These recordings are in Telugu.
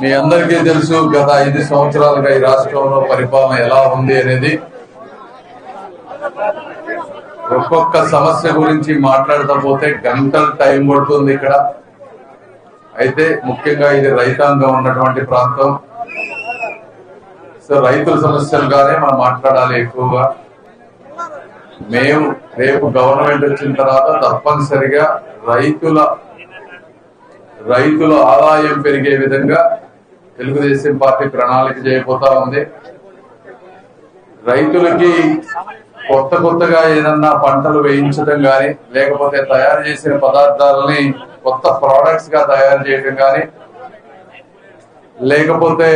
మీ అందరికీ తెలుసు గత ఐదు సంవత్సరాలుగా ఈ రాష్ట్రంలో పరిపాలన ఎలా ఉంది అనేది ఒక్కొక్క సమస్య గురించి మాట్లాడతా పోతే గంటల టైం పడుతుంది ఇక్కడ. అయితే ముఖ్యంగా ఇది రైతాంగం ఉన్నటువంటి ప్రాంతం. సో రైతుల సమస్యలుగానే మనం మాట్లాడాలి ఎక్కువగా. మేము రేపు గవర్నమెంట్ వచ్చిన తర్వాత తప్పనిసరిగా రైతుల రైతుల ఆదాయం పెరిగే విధంగా తెలుగుదేశం పార్టీ ప్రణాళిక చేయబోతా ఉంది. రైతులకి కొత్త కొత్తగా ఏదన్నా పంటలు వేయించడం కానీ లేకపోతే తయారు చేసిన పదార్థాలని కొత్త ప్రోడక్ట్స్గా తయారు చేయడం కానీ లేకపోతే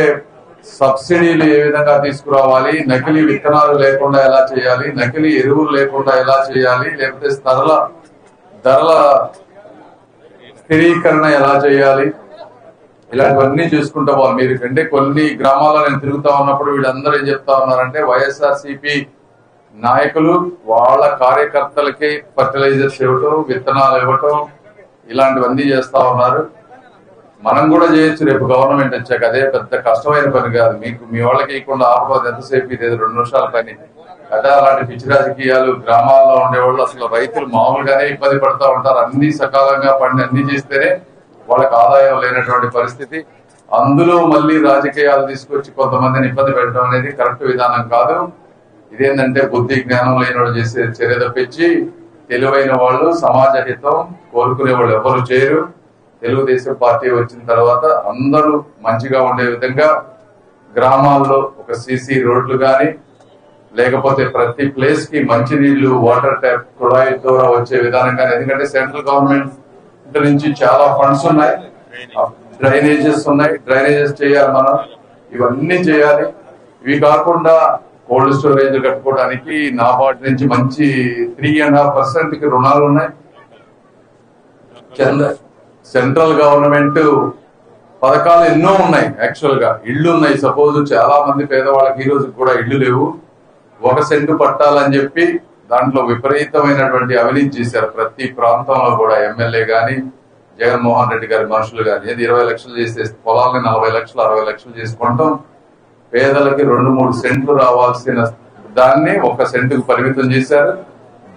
సబ్సిడీలు ఏ విధంగా తీసుకురావాలి నకిలీ విత్తనాలు లేకుండా ఎలా చేయాలి నకిలీ ఎరువులు లేకుండా ఎలా చేయాలి లేకపోతే ధరల ధరల స్థిరీకరణ ఎలా చేయాలి? ఇలాంటివన్నీ చూసుకుంటా వాళ్ళు మీరు అంటే కొన్ని గ్రామాల్లో నేను తిరుగుతా ఉన్నప్పుడు వీళ్ళందరూ ఏం చెప్తా ఉన్నారంటే వైఎస్ఆర్సిపి నాయకులు వాళ్ళ కార్యకర్తలకి ఫర్టిలైజర్స్ ఇవ్వటం విత్తనాలు ఇవ్వటం ఇలాంటివన్నీ చేస్తా ఉన్నారు. మనం కూడా చేయొచ్చు రేపు గవర్నమెంట్ వచ్చాక. అదే పెద్ద కష్టమైన పని కాదు. మీకు మీ వాళ్ళకి ఇవ్వకుండా ఆపకపోతే ఎంతసేపు? ఇది రెండు నిమిషాల పని. కదా అలాంటి పిచ్చి రాజకీయాలు గ్రామాల్లో ఉండేవాళ్ళు అసలు రైతులు మామూలుగానే ఇబ్బంది పడుతూ ఉంటారు. అన్ని సకాలంగా పండి అన్ని చేస్తేనే వాళ్ళకి ఆదాయం లేనటువంటి పరిస్థితి. అందులో మళ్ళీ రాజకీయాలు తీసుకొచ్చి కొంతమందిని ఇబ్బంది పెట్టడం అనేది కరెక్ట్ విధానం కాదు. ఇదేంటంటే బుద్ధి జ్ఞానం లేని వాళ్ళు చేసే చర్య తప్పించి తెలివైన వాళ్ళు సమాజ హితం కోరుకునే వాళ్ళు ఎవరు చేయరు. తెలుగుదేశం పార్టీ వచ్చిన తర్వాత అందరూ మంచిగా ఉండే విధంగా గ్రామాల్లో ఒక సీసీ రోడ్లు కానీ లేకపోతే ప్రతి ప్లేస్కి మంచినీళ్ళు వాటర్ ట్యాప్ కుళాయి ద్వారా వచ్చే విధానంగా ఎందుకంటే సెంట్రల్ గవర్నమెంట్ నుంచి చాలా ఫండ్స్ ఉన్నాయి. డ్రైనేజెస్ ఉన్నాయి. డ్రైనేజెస్ చేయాలి మనం. ఇవన్నీ చేయాలి. ఇవి కాకుండా కోల్డ్ స్టోరేజ్ కట్టుకోవడానికి నాబార్డ్ నుంచి మంచి త్రీ అండ్ హాఫ్ పర్సెంట్కి రుణాలు ఉన్నాయి. సెంట్రల్ గవర్నమెంట్ పథకాలు ఎన్నో ఉన్నాయి. యాక్చువల్గా ఇళ్ళు ఉన్నాయి. సపోజ్ చాలా మంది పేదవాళ్ళకి ఈ రోజు కూడా ఇళ్ళు లేవు. ఒక సెంటు పట్టాలని చెప్పి దాంట్లో విపరీతమైనటువంటి అవినీతి చేశారు. ప్రతి ప్రాంతంలో కూడా ఎమ్మెల్యే గాని జగన్మోహన్ రెడ్డి గారి మనుషులు గాని. ఏది ఇరవై లక్షలు చేసే పొలాలని నలభై లక్షలు అరవై లక్షలు చేసుకుంటాం. పేదలకి రెండు మూడు సెంట్లు రావాల్సిన దాన్ని ఒక సెంటుకు పరిమితం చేశారు.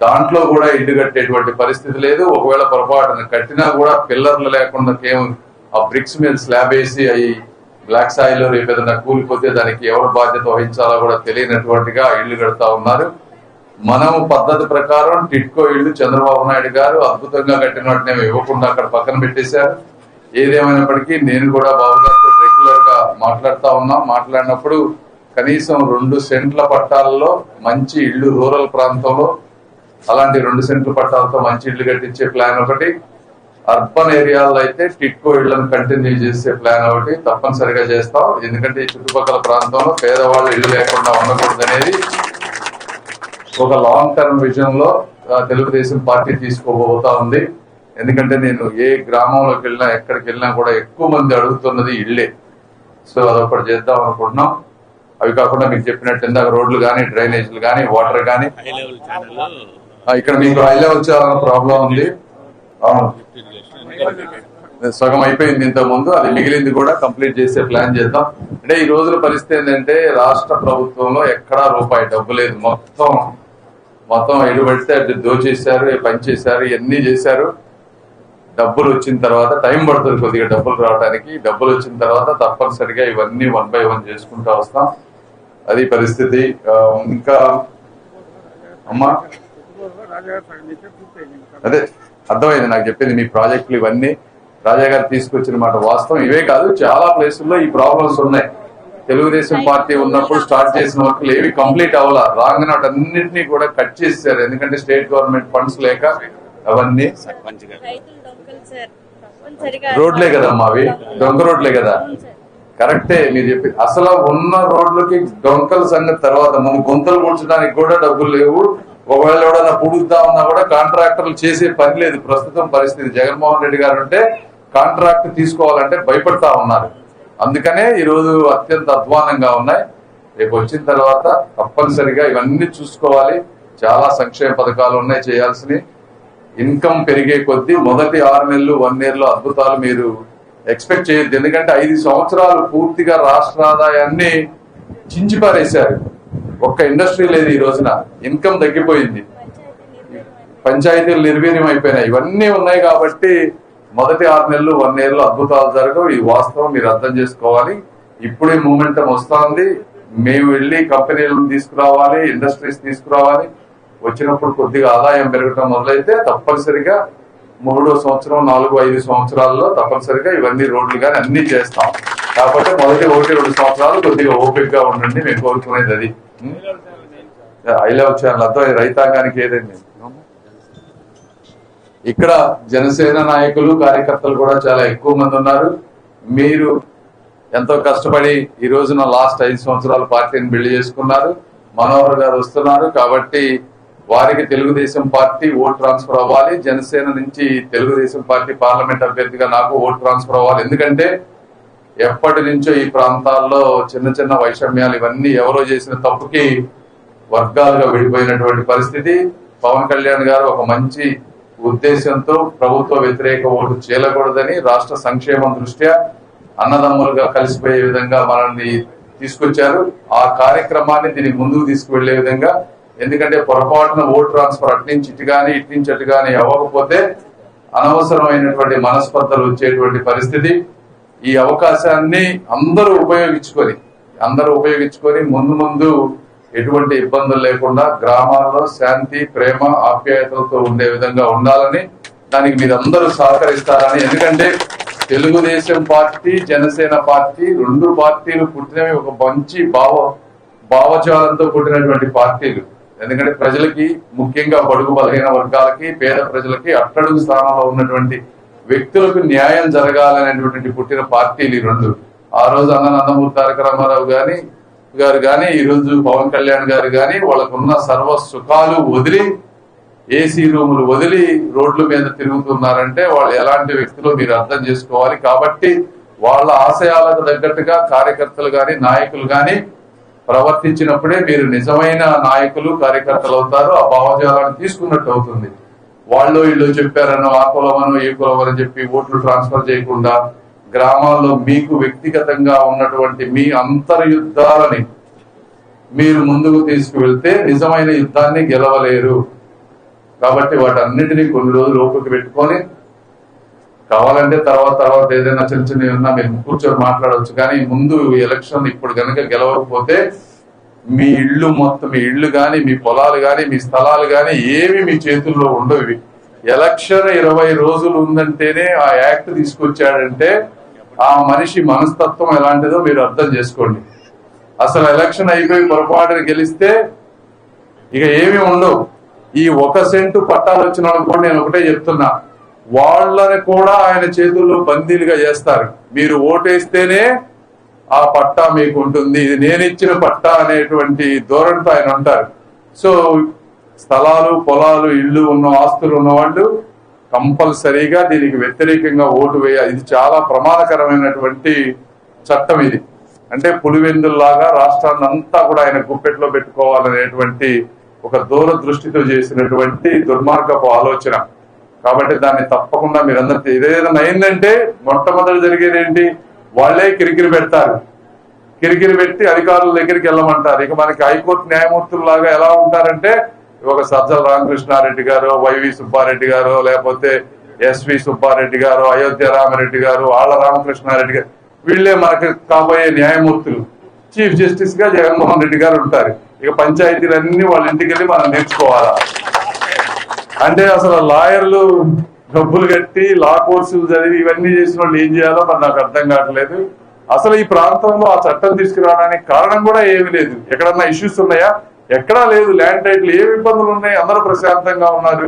దాంట్లో కూడా ఇల్లు కట్టేటువంటి పరిస్థితి లేదు. ఒకవేళ పొరపాటున కట్టినా కూడా పిల్లర్లు లేకుండా కేవలం ఆ బ్రిక్స్ మీద స్లాబ్ వేసి అవి బ్లాక్ స్థాయిలో రేపు ఏదైనా కూలిపోతే దానికి ఎవరు బాధ్యత వహించాలో కూడా తెలియనటువంటిగా ఇల్లు కడతా ఉన్నారు. మనం పద్ధతి ప్రకారం టిట్కో ఇల్లు చంద్రబాబు నాయుడు గారు అద్భుతంగా కట్టిన వాటిని ఇవ్వకుండా అక్కడ పక్కన పెట్టేశారు. ఏదేమైనప్పటికీ నేను కూడా బాబు గారితో రెగ్యులర్గా మాట్లాడుతా ఉన్నాం. మాట్లాడినప్పుడు కనీసం రెండు సెంట్ల పట్టాలలో మంచి ఇల్లు రూరల్ ప్రాంతంలో అలాంటి రెండు సెంట్ల పట్టాలతో మంచి ఇల్లు కట్టించే ప్లాన్ ఒకటి. అర్బన్ ఏరియాలో అయితే టిట్కో ఇళ్ళను కంటిన్యూ చేసే ప్లాన్ ఒకటి తప్పనిసరిగా చేస్తాం. ఎందుకంటే ఈ చుట్టుపక్కల ప్రాంతంలో పేదవాళ్ళు ఇల్లు లేకుండా ఉండకూడదు అనేది ఒక లాంగ్ టర్మ్ విజన్లో తెలుగుదేశం పార్టీ తీసుకోబోతా ఉంది. ఎందుకంటే నేను ఏ గ్రామంలోకి వెళ్ళినా ఎక్కడికి వెళ్ళినా కూడా ఎక్కువ మంది అడుగుతున్నది ఇళ్ళే సో అదొకటి చేద్దాం అనుకుంటున్నాం. అవి కాకుండా మీకు చెప్పినట్టు ఇందాక రోడ్లు కానీ డ్రైనేజీలు కానీ వాటర్ కానీ ఇక్కడ మీకు హై లెవెల్ చాలా ప్రాబ్లం ఉంది. సగం అయిపోయింది ఇంత ముందు అది మిగిలింది కూడా కంప్లీట్ చేసే ప్లాన్ చేద్దాం. అంటే ఈ రోజుల పరిస్థితి ఏంటంటే రాష్ట్ర ప్రభుత్వంలో ఎక్కడా రూపాయి డబ్బు లేదు. మొత్తం మొత్తం ఎటు పడితే అటు దోచేశారు పనిచేశారు ఇవన్నీ చేశారు. డబ్బులు వచ్చిన తర్వాత టైం పడుతుంది కొద్దిగా డబ్బులు రావడానికి డబ్బులు వచ్చిన తర్వాత తప్పనిసరిగా ఇవన్నీ వన్ బై వన్ చేసుకుంటా వస్తాం. అది పరిస్థితి. ఇంకా అమ్మా? అదే అర్థమైంది నాకు చెప్పింది మీ ప్రాజెక్టులు ఇవన్నీ. రాజా గారు తీసుకొచ్చిన మాట వాస్తవం. ఇవే కాదు చాలా ప్లేసుల్లో ఈ ప్రాబ్లమ్స్ ఉన్నాయి. తెలుగుదేశం పార్టీ ఉన్నప్పుడు స్టార్ట్ చేసిన వర్క్లు ఏవి కంప్లీట్ అవ్వాల. రాంగ్ నాట్ అన్నింటినీ కూడా కట్ చేశారు ఎందుకంటే స్టేట్ గవర్నమెంట్ ఫండ్స్ లేక అవన్నీ. రోడ్లే కదమ్మా అవి. దొంగ రోడ్లే కదా. కరెక్టే మీరు చెప్పి అసలు ఉన్న రోడ్లకి డొంకల సంగతి తర్వాత. ముందు గుంతలు పూడ్చడానికి కూడా డబ్బులు లేవు. ఒకవేళ ఎవడన్నా పుడుగుతా ఉన్నా కూడా కాంట్రాక్టర్లు చేసే పని లేదు. ప్రస్తుతం పరిస్థితి. జగన్మోహన్ రెడ్డి గారు అంటే కాంట్రాక్ట్ తీసుకోవాలంటే భయపడతా ఉన్నారు. అందుకనే ఈరోజు అత్యంత అధ్వానంగా ఉన్నాయి. రేపు వచ్చిన తర్వాత తప్పనిసరిగా ఇవన్నీ చూసుకోవాలి. చాలా సంక్షేమ పథకాలు ఉన్నాయి చేయాల్సినవి. ఇన్కమ్ పెరిగే కొద్దీ మొదటి ఆరు నెలలు వన్ ఇయర్లో అద్భుతాలు మీరు ఎక్స్పెక్ట్ చేయొద్దు. ఎందుకంటే ఐదు సంవత్సరాలు పూర్తిగా రాష్ట్ర ఆదాయాన్ని చించిపారేశారు. ఒక్క ఇండస్ట్రీ లేదు ఈ రోజున. ఇన్కమ్ తగ్గిపోయింది. పంచాయతీలు నిర్వీర్యం అయిపోయినాయి. ఇవన్నీ ఉన్నాయి కాబట్టి మొదటి ఆరు నెలలు వన్ ఇయర్లో అద్భుతాలు జరగవు. ఈ వాస్తవం మీరు అర్థం చేసుకోవాలి. ఇప్పుడే మూమెంటం వస్తోంది. మేము వెళ్ళి కంపెనీలను తీసుకురావాలి ఇండస్ట్రీస్ తీసుకురావాలి. వచ్చినప్పుడు కొద్దిగా ఆదాయం పెరగటం మొదలైతే తప్పనిసరిగా మూడో సంవత్సరం నాలుగు ఐదు సంవత్సరాల్లో తప్పనిసరిగా ఇవన్నీ రోడ్లు కానీ అన్ని చేస్తాం. కాకపోతే మొదటి ఒకటి రెండు సంవత్సరాలు కొద్దిగా ఓపిక్గా ఉండండి. మేము కోరుకునేది అది. ఐ లవ్ ఛానల్ అంతా రైతాంగానికి ఏదండి ఇక్కడ జనసేన నాయకులు కార్యకర్తలు కూడా చాలా ఎక్కువ మంది ఉన్నారు. మీరు ఎంతో కష్టపడి ఈ రోజున లాస్ట్ ఐదు సంవత్సరాలు పార్టీని బిల్డ్ చేసుకున్నారు. మనోహర్ గారు వస్తున్నారు కాబట్టి వారికి తెలుగుదేశం పార్టీ ఓట్ ట్రాన్స్ఫర్ అవ్వాలి. జనసేన నుంచి తెలుగుదేశం పార్టీ పార్లమెంట్ అభ్యర్థిగా నాకు ఓట్ ట్రాన్స్ఫర్ అవ్వాలి. ఎందుకంటే ఎప్పటి నుంచో ఈ ప్రాంతాల్లో చిన్న చిన్న వైషమ్యాలు ఇవన్నీ ఎవరో చేసిన తప్పుకి వర్గాలుగా విడిపోయినటువంటి పరిస్థితి. పవన్ కళ్యాణ్ గారు ఒక మంచి ఉద్దేశంతో ప్రభుత్వ వ్యతిరేక ఓటు చేయకూడదని రాష్ట్ర సంక్షేమం దృష్ట్యా అన్నదమ్ములుగా కలిసిపోయే విధంగా మనల్ని తీసుకొచ్చారు. ఆ కార్యక్రమాన్ని దీన్ని ముందుకు తీసుకువెళ్ళే విధంగా ఎందుకంటే పొరపాటున ఓట్ ట్రాన్స్ఫర్ అట్నుంచి ఇటు కానీ ఇట్నుంచి అటు కానీ అవ్వకపోతే అనవసరమైనటువంటి మనస్పర్ధలు వచ్చేటువంటి పరిస్థితి. ఈ అవకాశాన్ని అందరూ ఉపయోగించుకొని అందరూ ఉపయోగించుకొని ముందు ముందు ఎటువంటి ఇబ్బందులు లేకుండా గ్రామాల్లో శాంతి ప్రేమ ఆప్యాయతలతో ఉండే విధంగా ఉండాలని దానికి మీరందరూ సహకరిస్తారని. ఎందుకంటే తెలుగుదేశం పార్టీ జనసేన పార్టీ రెండు పార్టీలు పుట్టినవి ఒక మంచి భావ భావజాలంతో పుట్టినటువంటి పార్టీలు. ఎందుకంటే ప్రజలకి ముఖ్యంగా బడుగు బలహీన వర్గాలకి పేద ప్రజలకి అట్టడుగు స్థానంలో ఉన్నటువంటి వ్యక్తులకు న్యాయం జరగాలనేటువంటి పుట్టిన పార్టీలు ఈ రెండు ఆ రోజు అన్న నందమూరి తారక రామారావు గాని గారు గాని ఈ రోజు పవన్ కళ్యాణ్ గారు గాని వాళ్ళకున్న సర్వ సుఖాలు వదిలి ఏసీ రూములు వదిలి రోడ్ల మీద తిరుగుతున్నారంటే వాళ్ళు ఎలాంటి వ్యక్తులు మీరు అర్థం చేసుకోవాలి. కాబట్టి వాళ్ళ ఆశయాలకు తగ్గట్టుగా కార్యకర్తలు గాని నాయకులు గాని ప్రవర్తించినప్పుడే మీరు నిజమైన నాయకులు కార్యకర్తలు అవుతారు. ఆ భావజాలను తీసుకున్నట్టు అవుతుంది. వాళ్ళు వీళ్ళు చెప్పారనో ఆ కులమనో ఈ కులమని చెప్పి ఓట్లు ట్రాన్స్ఫర్ చేయకుండా గ్రామాల్లో మీకు వ్యక్తిగతంగా ఉన్నటువంటి మీ అంతర్యుద్ధాలని మీరు ముందుకు తీసుకువెళ్తే నిజమైన యుద్ధాన్ని గెలవలేరు. కాబట్టి వాటన్నిటినీ కొన్ని రోజులు లోపలికి పెట్టుకొని కావాలంటే తర్వాత తర్వాత ఏదైనా చిన్న చిన్న ఉన్నా మీరు కూర్చొని మాట్లాడవచ్చు. కానీ ముందు ఎలక్షన్ ఇప్పుడు కనుక గెలవకపోతే మీ ఇళ్ళు మొత్తం మీ ఇళ్ళు కానీ మీ పొలాలు కానీ మీ స్థలాలు కానీ ఏమి మీ చేతుల్లో ఉండవు ఎలక్షన్ ఇరవై రోజులు ఉందంటేనే ఆ యాక్ట్ తీసుకొచ్చాడంటే ఆ మనిషి మనస్తత్వం ఎలాంటిదో మీరు అర్థం చేసుకోండి. అసలు ఎలక్షన్ అయిపోయి పొరపాటును గెలిస్తే ఇక ఏమి ఉండవు. ఈ ఒక సెంటు పట్టాలు వచ్చిన కూడా నేను ఒకటే చెప్తున్నా. వాళ్ళని కూడా ఆయన చేతుల్లో బందీలుగా చేస్తారు. మీరు ఓటేస్తేనే ఆ పట్టా మీకు ఉంటుంది ఇది నేను ఇచ్చిన పట్టా అనేటువంటి ధోరణితో ఆయన ఉంటారు. సో స్థలాలు పొలాలు ఇళ్ళు ఉన్న ఆస్తులు ఉన్న వాళ్ళు కంపల్సరీగా దీనికి వ్యతిరేకంగా ఓటు వేయాలి. ఇది చాలా ప్రమాదకరమైనటువంటి చట్టం ఇది. అంటే పులివెందుల్లాగా రాష్ట్రాన్ని అంతా కూడా ఆయన గుప్పెట్లో పెట్టుకోవాలనేటువంటి ఒక దూర దృష్టితో చేసినటువంటి దుర్మార్గపు ఆలోచన. కాబట్టి దాన్ని తప్పకుండా మీరందరూ ఇదేదైనా అయిందంటే మొట్టమొదటి జరిగేది ఏంటి వాళ్ళే కిరికిరి పెడతారు. కిరికిరి పెట్టి అధికారుల దగ్గరికి వెళ్ళమంటారు. ఇక మనకి హైకోర్టు న్యాయమూర్తులు లాగా ఎలా ఉంటారంటే ఒక సజ్జల రామకృష్ణారెడ్డి గారు వైవి సుబ్బారెడ్డి గారు లేకపోతే ఎస్వి సుబ్బారెడ్డి గారు అయోధ్య రామరెడ్డి గారు ఆళ్ళ రామకృష్ణారెడ్డి గారు వీళ్ళే మనకి కాబోయే న్యాయమూర్తులు. చీఫ్ జస్టిస్గా జగన్మోహన్ రెడ్డి గారు ఉంటారు. ఇక పంచాయతీలన్నీ వాళ్ళ ఇంటికి వెళ్ళి మనం నేర్చుకోవాలా? అంటే అసలు లాయర్లు డబ్బులు కట్టి లా కోర్సులు చదివి ఇవన్నీ చేసిన వాళ్ళు ఏం చేయాలో మరి నాకు అర్థం కావట్లేదు. అసలు ఈ ప్రాంతంలో ఆ చట్టం తీసుకురావడానికి కారణం కూడా ఏమీ లేదు. ఎక్కడన్నా ఇష్యూస్ ఉన్నాయా? ఎక్కడా లేదు. ల్యాండ్ టైట్లు ఏమి ఇబ్బందులు ఉన్నాయి? అందరూ ప్రశాంతంగా ఉన్నారు.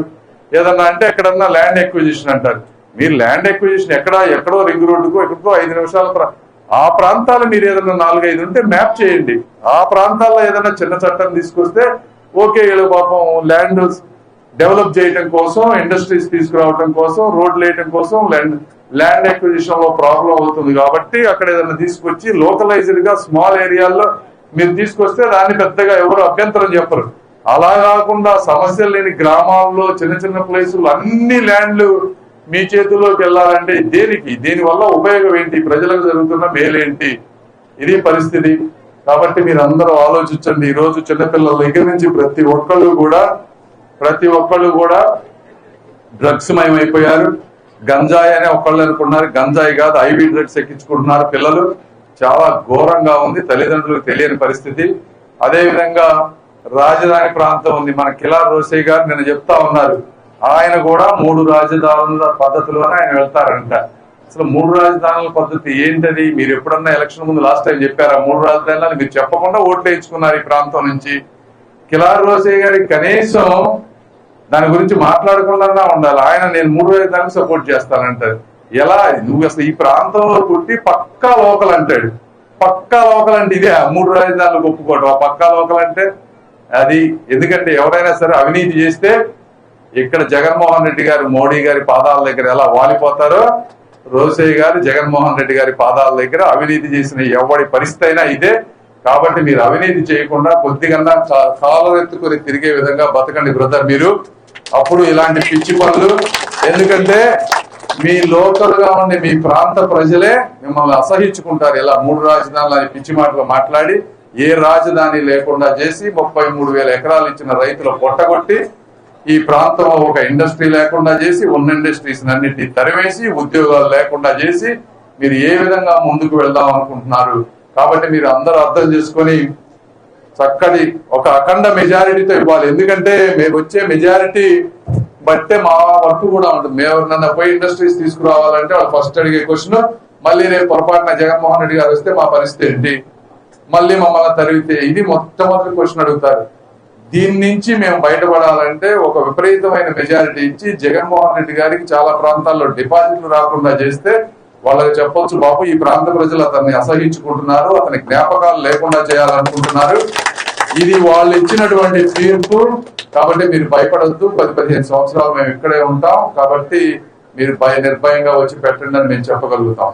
ఏదన్నా అంటే ఎక్కడన్నా ల్యాండ్ ఎక్విజిషన్ అంటారు. మీరు ల్యాండ్ ఎక్విజిషన్ ఎక్కడ ఎక్కడో రింగ్ రోడ్డుకో ఎక్కడికో ఐదు నిమిషాల ఆ ప్రాంతాలు మీరు ఏదైనా నాలుగైదు ఉంటే మ్యాప్ చేయండి. ఆ ప్రాంతాల్లో ఏదైనా చిన్న చట్టం తీసుకొస్తే ఓకే వీళ్ళు పాపం ల్యాండ్ డెవలప్ చేయటం కోసం ఇండస్ట్రీస్ తీసుకురావటం కోసం రోడ్లు వేయటం కోసం ల్యాండ్ ల్యాండ్ ఎక్విజిషన్లో ప్రాబ్లం అవుతుంది కాబట్టి అక్కడ ఏదైనా తీసుకొచ్చి లోకలైజ్డ్గా స్మాల్ ఏరియాల్లో మీరు తీసుకొస్తే దాన్ని పెద్దగా ఎవరు అభ్యంతరం చెప్పరు. అలా కాకుండా సమస్యలు లేని గ్రామాల్లో చిన్న చిన్న ప్లేసులు అన్ని ల్యాండ్లు మీ చేతుల్లోకి వెళ్ళాలంటే దేనికి? దీనివల్ల ఉపయోగం ఏంటి? ప్రజలకు జరుగుతున్న మేలేంటి ఇది పరిస్థితి. కాబట్టి మీరు అందరూ ఆలోచించండి. ఈ రోజు చిన్నపిల్లల దగ్గర నుంచి ప్రతి ఒక్కళ్ళు కూడా ప్రతి ఒక్కళ్ళు కూడా డ్రగ్స్ మయమైపోయారు. గంజాయి అనే ఒకళ్ళు అనుకున్నారు గంజాయి కాదు ఐవీ డ్రగ్స్ ఎక్కించుకుంటున్నారు పిల్లలు. చాలా ఘోరంగా ఉంది. తల్లిదండ్రులకు తెలియని పరిస్థితి. అదేవిధంగా రాజధాని ప్రాంతం ఉంది. మన కిలార్ రోసయ్య గారు నిన్న చెప్తా ఉన్నారు. ఆయన కూడా మూడు రాజధానుల పద్ధతిలోనే ఆయన వెళ్తారంట. అసలు మూడు రాజధానుల పద్ధతి ఏంటది? మీరు ఎప్పుడన్నా ఎలక్షన్ ముందు లాస్ట్ టైం చెప్పారా? మూడు రాజధానులు మీరు చెప్పకుండా ఓట్లు వేయించుకున్నారు ఈ ప్రాంతం నుంచి. కిలార్ రోసయ్య గారి కనీసం దాని గురించి మాట్లాడకుండా ఉండాలి. ఆయన నేను మూడు రాజధానికి సపోర్ట్ చేస్తానంటాడు. ఎలా? నువ్వు అసలు ఈ ప్రాంతంలో పుట్టి పక్కా లోకల్ అంటాడు. పక్కా లోకల్ అంటే ఇదే. మూడు రాజధానులు ఒప్పుకోవడం ఆ పక్కా లోకల్ అంటే అది ఎందుకంటే ఎవరైనా సరే అవినీతి చేస్తే ఇక్కడ జగన్మోహన్ రెడ్డి గారు మోడీ గారి పాదాల దగ్గర ఎలా వాలిపోతారో రోసయ్య గారు జగన్మోహన్ రెడ్డి గారి పాదాల దగ్గర అవినీతి చేసిన ఎవడి పరిస్థితి అయినా ఇదే. కాబట్టి మీరు అవినీతి చేయకుండా కొద్దిగా కాలరెత్తుకుని తిరిగే విధంగా బతకండి బ్రదర్ మీరు. అప్పుడు ఇలాంటి పిచ్చి పనులు ఎందుకంటే మీ లోకల్గా ఉండే మీ ప్రాంత ప్రజలే మిమ్మల్ని అసహించుకుంటారు. ఇలా మూడు రాజధానులు అని పిచ్చి మాటలు మాట్లాడి ఏ రాజధాని లేకుండా చేసి ముప్పై మూడు వేల ఎకరాలు ఇచ్చిన రైతులు పొట్టగొట్టి ఈ ప్రాంతంలో ఒక ఇండస్ట్రీ లేకుండా చేసి ఉన్న ఇండస్ట్రీస్ అన్నింటినీ తరివేసి ఉద్యోగాలు లేకుండా చేసి మీరు ఏ విధంగా ముందుకు వెళ్దాం అనుకుంటున్నారు? కాబట్టి మీరు అందరూ అర్థం చేసుకొని చక్కటి ఒక అఖండ మెజారిటీతో ఇవ్వాలి. ఎందుకంటే మేము వచ్చే మెజారిటీ బట్టే మా వర్క్ కూడా ఉంటుంది. మేము నన్ను పోయి ఇండస్ట్రీస్ తీసుకురావాలంటే వాళ్ళు ఫస్ట్ అడిగే క్వశ్చన్ మళ్ళీ రేపు పొరపాటున జగన్మోహన్ రెడ్డి గారు వస్తే మా పరిస్థితి ఏంటి? మళ్ళీ మమ్మల్ని తరిగితే ఇది మొట్టమొదటి క్వశ్చన్ అడుగుతారు. దీని నుంచి మేము బయటపడాలంటే ఒక విపరీతమైన మెజారిటీ ఇచ్చి జగన్మోహన్ రెడ్డి గారికి చాలా ప్రాంతాల్లో డిపాజిట్లు రాకుండా చేస్తే వాళ్ళకి చెప్పొచ్చు బాబు ఈ ప్రాంత ప్రజలు అతన్ని అసహించుకుంటున్నారు అతని జ్ఞాపకాలు లేకుండా చేయాలనుకుంటున్నారు. ఇది వాళ్ళు ఇచ్చినటువంటి తీర్పు. కాబట్టి మీరు భయపడద్దు. పది పదిహేను సంవత్సరాలు మేము ఇక్కడే ఉంటాం. కాబట్టి మీరు భయ నిర్భయంగా వచ్చి పెట్టండి అని మేము చెప్పగలుగుతాం.